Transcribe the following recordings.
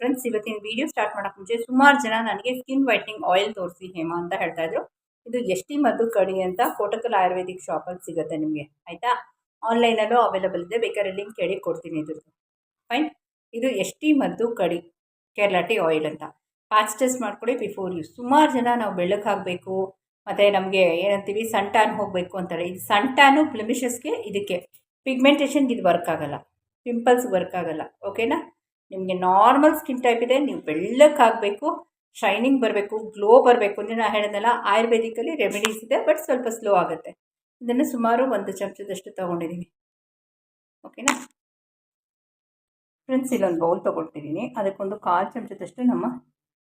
Friends ಇವತ್ತಿನ video start ಮಾಡೋಕೆ ಮುಂಚೆ ಸುಮಾರು ಜನ ನನಗೆ ಸ್ಕಿನ್ ವೈಟ್ನಿಂಗ್ ಆಯಿಲ್ ತೋರಿಸಿ ಹೇಮಾ ಅಂತ ಹೇಳ್ತಾ ಇದ್ರು. ಇದು ಎಷ್ಟಿ ಮದ್ದು ಕಡಿ ಅಂತ ಕೋಟಕಲ್ ಆಯುರ್ವೇದಿಕ್ ಶಾಪಲ್ಲಿ ಸಿಗುತ್ತೆ ನಿಮಗೆ, ಆಯಿತಾ? ಆನ್ಲೈನಲ್ಲೂ ಅವೈಲಬಲ್ ಇದೆ, ಬೇಕಾದ್ರೆ ಲಿಂಕ್ ಹೇಳಿ ಕೊಡ್ತೀನಿ ಇದು ಫೈನ್ ಇದು ಎಷ್ಟಿ ಮದ್ದು ಕಡಿ ಕೇರಳ ಟಿ ಆಯಿಲ್ ಅಂತ. ಪ್ಯಾಚ್ ಟೆಸ್ಟ್ ಮಾಡ್ಕೊಳ್ಳಿ ಬಿಫೋರ್ ಯೂಸ್ ಸುಮಾರು ಜನ ನಾವು ಬೆಳ್ಳಕ್ಕಾಗಬೇಕು ಮತ್ತು ನಮಗೆ ಏನಂತೀವಿ ಸನ್ ಟ್ಯಾನ್ ಹೋಗಬೇಕು ಅಂತಾರೆ. ಇದು ಸನ್ ಪ್ಲಿಮಿಷಸ್ಗೆ ಇದಕ್ಕೆ. ಪಿಗ್ಮೆಂಟೇಷನ್ಗೆ ಇದು ವರ್ಕ್ ಆಗಲ್ಲ. ಪಿಂಪಲ್ಸ್ ವರ್ಕ್ ಆಗಲ್ಲ. ಓಕೆನಾ ನಿಮಗೆ ನಾರ್ಮಲ್ ಸ್ಕಿನ್ ಟೈಪ್ ಇದೆ, ನೀವು ಬೆಳ್ಳಕ್ಕಾಗಬೇಕು ಶೈನಿಂಗ್ ಬರಬೇಕು ಗ್ಲೋ ಬರಬೇಕು ಅಂದರೆ ನಾನು ಹೇಳಿದ್ನಲ್ಲ, ಆಯುರ್ವೇದಿಕಲ್ಲಿ ರೆಮಿಡೀಸ್ ಇದೆ ಬಟ್ ಸ್ವಲ್ಪ ಸ್ಲೋ ಆಗುತ್ತೆ. ಇದನ್ನು ಸುಮಾರು ಒಂದು ಚಮಚದಷ್ಟು ತೊಗೊಂಡಿದ್ದೀನಿ ಓಕೆನಾ ಫ್ರೆಂಡ್ಸ್ ಇಲ್ಲೊಂದು ಬೌಲ್ ತೊಗೊಳ್ತಿದ್ದೀನಿ ಅದಕ್ಕೊಂದು ಕಾಲು ಚಮಚದಷ್ಟು ನಮ್ಮ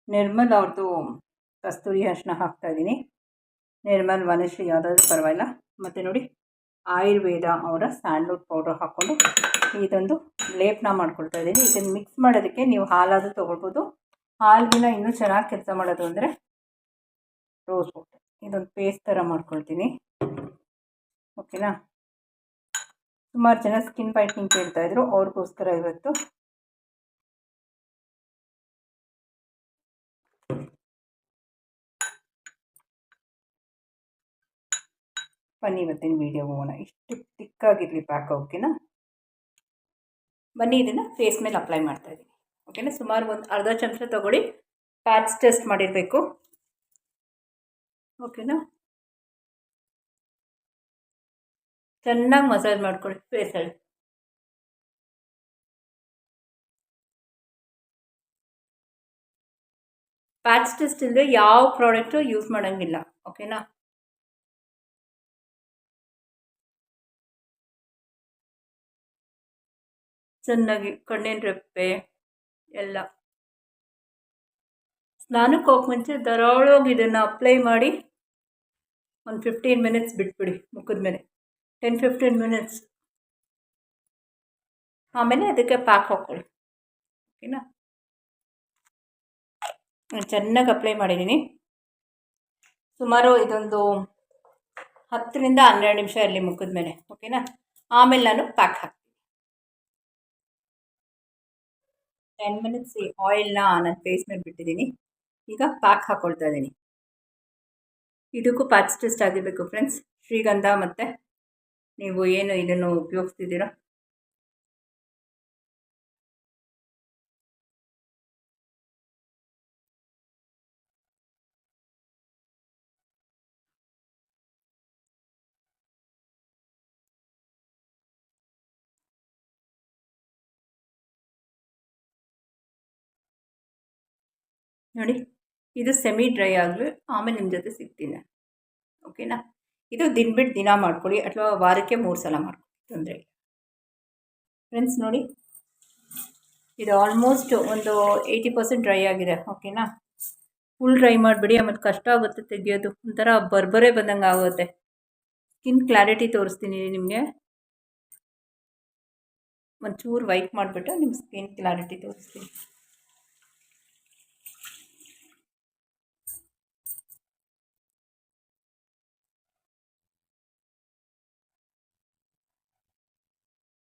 ನಿರ್ಮಲ್ ಅವ್ರದ್ದು ಕಸ್ತೂರಿ ಅರಿಶಿನ ಹಾಕ್ತಾಯಿದ್ದೀನಿ ನಿರ್ಮಲ್, ವನಶ್ರೀ ಯಾವುದಾದ್ರೂ ಪರವಾಗಿಲ್ಲ. ಮತ್ತು ನೋಡಿ. ಆಯುರ್ವೇದ ಅವರ ಸ್ಯಾಂಡ್ಲ್ವುಡ್ ಪೌಡ್ರ್ ಹಾಕ್ಕೊಂಡು ಇದೊಂದು ಲೇಪನ ಮಾಡ್ಕೊಳ್ತಾ ಇದ್ದೀನಿ. ಇದನ್ನು ಮಿಕ್ಸ್ ಮಾಡೋದಕ್ಕೆ ನೀವು ಹಾಲಾದರೂ ತೊಗೊಳ್ಬೋದು. ಹಾಲಿಗಿನ ಇನ್ನೂ ಚೆನ್ನಾಗಿ ಕೆಲಸ ಮಾಡೋದು ಅಂದರೆ ರೋಸ್ ವಾಟರ್ ಇದೊಂದು ಪೇಸ್ಟ್ ಥರ ಮಾಡ್ಕೊಳ್ತೀನಿ. ಓಕೆನಾ ಸುಮಾರು ಜನ ಸ್ಕಿನ್ ವೈಟ್ನಿಂಗ್ ಕೇಳ್ತಾಯಿದ್ರು ಅವ್ರಿಗೋಸ್ಕರ ಇವತ್ತು ಬನ್ನಿ ಇವತ್ತಿನ ವೀಡಿಯೋ ಹೋಗೋಣ. ಇಷ್ಟು ತಿಕ್ಕಾಗಿರಲಿ ಪ್ಯಾಕ್ ಓಕೆನಾ ಬನ್ನಿ ಇದನ್ನು ಫೇಸ್ ಮೇಲೆ ಅಪ್ಲೈ ಮಾಡ್ತಾ ಇದ್ದೀನಿ. ಓಕೆನಾ ಸುಮಾರು ಒಂದು ಅರ್ಧ ಚಮಚ ತೊಗೊಳ್ಳಿ. ಪ್ಯಾಚ್ ಟೆಸ್ಟ್ ಮಾಡಿರಬೇಕು. ಓಕೆನಾ ಚೆನ್ನಾಗಿ ಮಸಾಜ್ ಮಾಡ್ಕೊಳ್ಳಿ ಫೇಸಲ್ಲಿ ಪ್ಯಾಚ್ ಟೆಸ್ಟ್ ಇಲ್ಲದೆ ಯಾವ ಪ್ರಾಡಕ್ಟು ಯೂಸ್ ಮಾಡೋಂಗಿಲ್ಲ. ಓಕೆನಾ ಚೆನ್ನಾಗಿ ಕಣ್ಣಿನ ರೆಪ್ಪೆ ಎಲ್ಲ. ಸ್ನಾನಕ್ಕೆ ಹೋಗಿ ಮುಂಚೆ ಧಾರಾಳವಾಗಿ ಇದನ್ನು ಅಪ್ಲೈ ಮಾಡಿ ಒಂದು ಫಿಫ್ಟೀನ್ ಮಿನಿಟ್ಸ್ ಬಿಟ್ಬಿಡಿ ಮುಖದ ಮೇಲೆ. ಟೆನ್ ಫಿಫ್ಟೀನ್ ಮಿನಿಟ್ಸ್ ಆಮೇಲೆ ಅದಕ್ಕೆ ಪ್ಯಾಕ್ ಹಾಕ್ಕೊಳ್ಳಿ ಓಕೆನಾ? ಚೆನ್ನಾಗಿ ಅಪ್ಲೈ ಮಾಡಿದ್ದೀನಿ ಸುಮಾರು ಇದೊಂದು ಹತ್ತರಿಂದ ಹನ್ನೆರಡು ನಿಮಿಷ ಇರಲಿ ಮುಖದ ಮೇಲೆ. ಓಕೆನಾ? ಆಮೇಲೆ ನಾನು ಪ್ಯಾಕ್ ಹಾಕ್ತೀನಿ. ಟೆನ್ ಮಿನಿಟ್ಸ್ ಈ ಆಯಿಲ್ನ ನನ್ನ ಫೇಸ್ ಮೇಲೆ ಬಿಟ್ಟಿದ್ದೀನಿ. ಈಗ ಪ್ಯಾಕ್ ಹಾಕ್ಕೊಳ್ತಾ ಇದ್ದೀನಿ. ಇದಕ್ಕೂ ಪ್ಯಾಚ್ ಟೆಸ್ಟ್ ಆಗಿರಬೇಕು ಫ್ರೆಂಡ್ಸ್ ಶ್ರೀಗಂಧ ಮತ್ತು ನೀವು ಏನು ಇದನ್ನು ಉಪಯೋಗಿಸ್ತಿದ್ದೀರೋ? ನೋಡಿ, ಇದು ಸೆಮಿ ಡ್ರೈ ಆಗಲಿ ಆಮೇಲೆ ನಿಮ್ಮ ಜೊತೆ ಸಿಗ್ತೀನಿ. ಓಕೆನಾ ಇದು ದಿನ ಬಿಟ್ಟು ದಿನ ಮಾಡ್ಕೊಳ್ಳಿ, ಅಥವಾ ವಾರಕ್ಕೆ ಮೂರು ಸಲ ಮಾಡ್ಕೊಳ್ಳಿ, ತೊಂದರೆ ಇಲ್ಲ. ಫ್ರೆಂಡ್ಸ್ ನೋಡಿ, ಇದು ಆಲ್ಮೋಸ್ಟ್ ಒಂದು ಏಯ್ಟಿ ಪರ್ಸೆಂಟ್ ಡ್ರೈ ಆಗಿದೆ ಓಕೆನಾ ಫುಲ್ ಡ್ರೈ ಮಾಡಿಬಿಡಿ, ಆಮೇಲೆ ಕಷ್ಟ ಆಗುತ್ತೆ ತೆಗಿಯೋದು. ಒಂಥರ ಬರ್ಬರೇ ಬಂದಂಗೆ ಆಗುತ್ತೆ. ಸ್ಕಿನ್ ಕ್ಲಾರಿಟಿ ತೋರಿಸ್ತೀನಿ ನಿಮಗೆ. ಒಂಚೂರು ವೈಟ್ ಮಾಡಿಬಿಟ್ಟು ನಿಮ್ಮ ಸ್ಕಿನ್ ಕ್ಲಾರಿಟಿ ತೋರಿಸ್ತೀನಿ.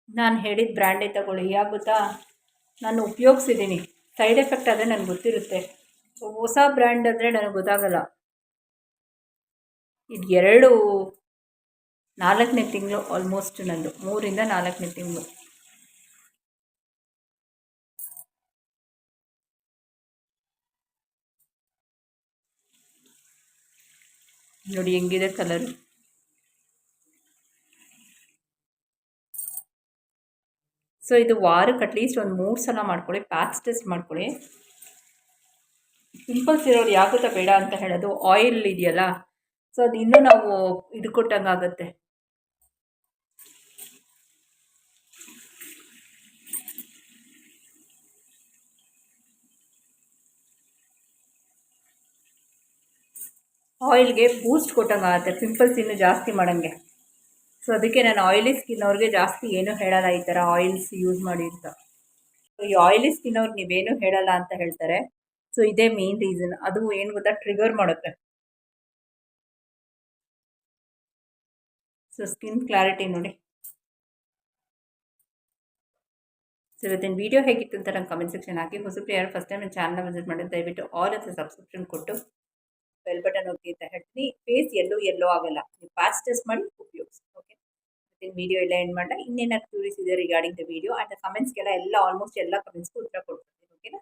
ನಾನು ಹೇಳಿದ ಬ್ರ್ಯಾಂಡೇ ತಗೊಳ್ಳಿ. ಯಾಕೆ ಗೊತ್ತಾ? ನಾನು ಉಪಯೋಗಿಸಿದ್ದೀನಿ ಸೈಡ್ ಎಫೆಕ್ಟ್ ಆದರೆ ನನಗೆ ಗೊತ್ತಿರುತ್ತೆ. ಹೊಸ ಬ್ರ್ಯಾಂಡ್ ಅಂದರೆ ನನಗೆ ಗೊತ್ತಾಗಲ್ಲ. ಇದು ಎರಡು ನಾಲ್ಕನೇ ತಿಂಗಳು ಆಲ್ಮೋಸ್ಟ್ ನಂದು. ಮೂರಿಂದ ನಾಲ್ಕನೇ ತಿಂಗಳು. ನೋಡಿ ಹೆಂಗಿದೆ ಕಲರು ಸೊ ಇದು ವಾರಕ್ಕೆ ಅಟ್ಲೀಸ್ಟ್ ಒಂದು ಮೂರು ಸಲ ಮಾಡ್ಕೊಳ್ಳಿ ಪ್ಯಾಚ್ ಟೆಸ್ಟ್ ಮಾಡ್ಕೊಳ್ಳಿ. ಪಿಂಪಲ್ಸ್ ಇರೋರು ಯಾಗುತ್ತಾ ಬೇಡ ಅಂತ ಹೇಳೋದು ಆಯಿಲ್ ಇದೆಯಲ್ಲ ಸೊ ಅದು ಇನ್ನೂ ನಾವು ಇದು ಕೊಟ್ಟಂಗೆ ಆಗುತ್ತೆ. ಆಯಿಲ್ಗೆ ಬೂಸ್ಟ್ ಕೊಟ್ಟಂಗೆ ಆಗುತ್ತೆ ಪಿಂಪಲ್ಸ್ ಇನ್ನೂ ಜಾಸ್ತಿ ಮಾಡೋಂಗೆ. ಸೊ ಅದಕ್ಕೆ ನಾನು ಆಯಿಲಿ ಸ್ಕಿನ್ ಅವ್ರಿಗೆ ಜಾಸ್ತಿ ಏನೂ ಹೇಳಲ್ಲ ಈ ಥರ ಆಯಿಲ್ಸ್ ಯೂಸ್ ಮಾಡಿ ಅಂತ. ಸೊ ಈ ಆಯಿಲಿ ಸ್ಕಿನ್ ಅವ್ರು ನೀವೇನು ಹೇಳಲ್ಲ ಅಂತ ಹೇಳ್ತಾರೆ. ಸೊ ಇದೇ ಮೇನ್ ರೀಸನ್ ಅದು ಏನು ಗೊತ್ತಾ? ಟ್ರಿಗರ್ ಮಾಡುತ್ತೆ. ಸೊ ಸ್ಕಿನ್ ಕ್ಲಾರಿಟಿ ನೋಡಿ. ಸೊ ಇವತ್ತಿನ ವೀಡಿಯೋ ಹೇಗಿತ್ತು ಅಂತ ನಂಗೆ ಕಮೆಂಟ್ ಸೆಕ್ಷನ್ ಹಾಕಿ. ಹೊಸಬ್ರು ಯಾರು ಫಸ್ಟ್ ಟೈಮ್ ನನ್ನ ಚಾನಲ್ನ ವಿಸಿಟ್ ಮಾಡಿದ್ರೆ ದಯವಿಟ್ಟು ಆಲ್ ಅಂತ ಸಬ್ಸ್ಕ್ರಿಪ್ಷನ್ ಕೊಟ್ಟು ಬೆಲ್ ಬಟನ್ ಹೋಗಿ ಅಂತ ಹೇಳ್ತೀನಿ. ಫೇಸ್ ಎಲ್ಲೋ ಎಲ್ಲೋ ಆಗಲ್ಲ. ನೀವು ಪ್ಯಾಚ್ ಟೆಸ್ಟ್ ಮಾಡಿ ಉಪಯೋಗಿಸಿ ಮಾಡ್ತೀನಿ ವಿಡಿಯೋ ಎಲ್ಲ ಎಂಡ್ ಮಾಡಿದಾಗ ಇನ್ನೇನಾದ್ರು ಕ್ಯೂರೀಸ್ ಇದೆ ರಿಗಾರ್ಡಿಂಗ್ ದ ವಿಡಿಯೋ ಆ್ಯಂಡ್ ಕಮೆಂಟ್ಸ್ಗೆಲ್ಲ ಎಲ್ಲ ಆಲ್ಮೋಸ್ಟ್ ಎಲ್ಲ ಕಮೆಂಟ್ಸ್ಗೂ ಉತ್ತರ ಕೊಡ್ತೀನಿ ಓಕೆನಾ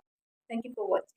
ಥ್ಯಾಂಕ್ ಯು ಫಾರ್ ವಾಚಿಂಗ್